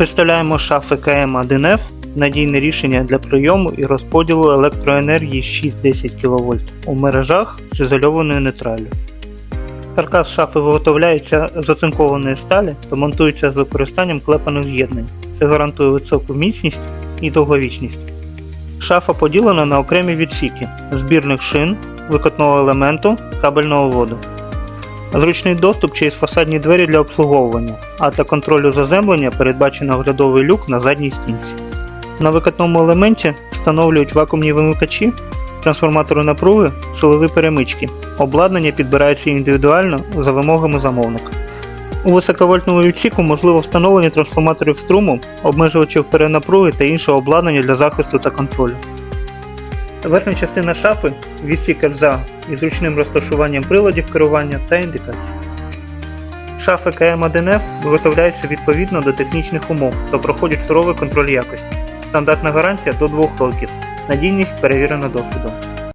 Представляємо шафи КМ1F надійне рішення для прийому і розподілу електроенергії 6-10 кВт у мережах з ізольованою нейтраллю. Каркас шафи виготовляється з оцинкованої сталі та монтується з використанням клепаних з'єднань. Це гарантує високу міцність і довговічність. Шафа поділена на окремі відсіки збірних шин, викотного елементу, кабельного воду. Зручний доступ через фасадні двері для обслуговування, а для контролю заземлення передбачено оглядовий люк на задній стінці. На викатному елементі встановлюють вакуумні вимикачі, трансформатори напруги, силові перемички. Обладнання підбирається індивідуально за вимогами замовника. У високовольтному відсіку можливо встановлення трансформаторів струму, обмежувачів перенапруги та іншого обладнання для захисту та контролю. Верхня частина шафи відсік РЗА із зручним розташуванням приладів керування та індикацій. Шафи КМ1F виготовляються відповідно до технічних умов та проходять суровий контроль якості. Стандартна гарантія до 2 років. Надійність перевірена досвідом.